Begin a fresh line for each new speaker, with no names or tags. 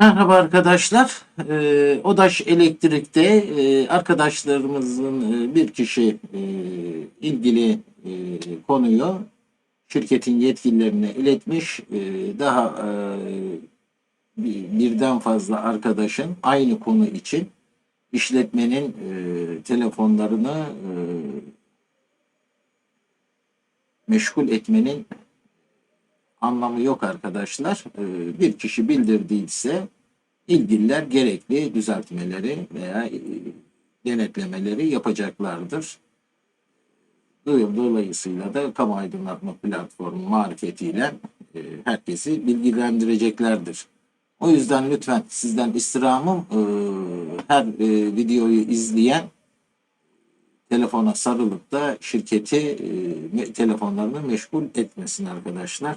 Merhaba arkadaşlar. Ee, Odaş Elektrik'te e, arkadaşlarımızın e, bir kişi e, ilgili e, konuyu şirketin yetkililerine iletmiş. E, daha e, bir- birden fazla arkadaşın aynı konu için işletmenin e, telefonlarını e, meşgul etmenin anlamı yok arkadaşlar. Ee, Bir kişi bildirdiyse ilgililer gerekli düzeltmeleri veya e, denetlemeleri yapacaklardır. Do- Dolayısıyla da kamu aydınlatma platformu marifetiyle e, herkesi bilgilendireceklerdir. O yüzden lütfen sizden istirhamım e, her e, videoyu izleyen telefona sarılıp da şirketi telefonlarını meşgul etmesin arkadaşlar.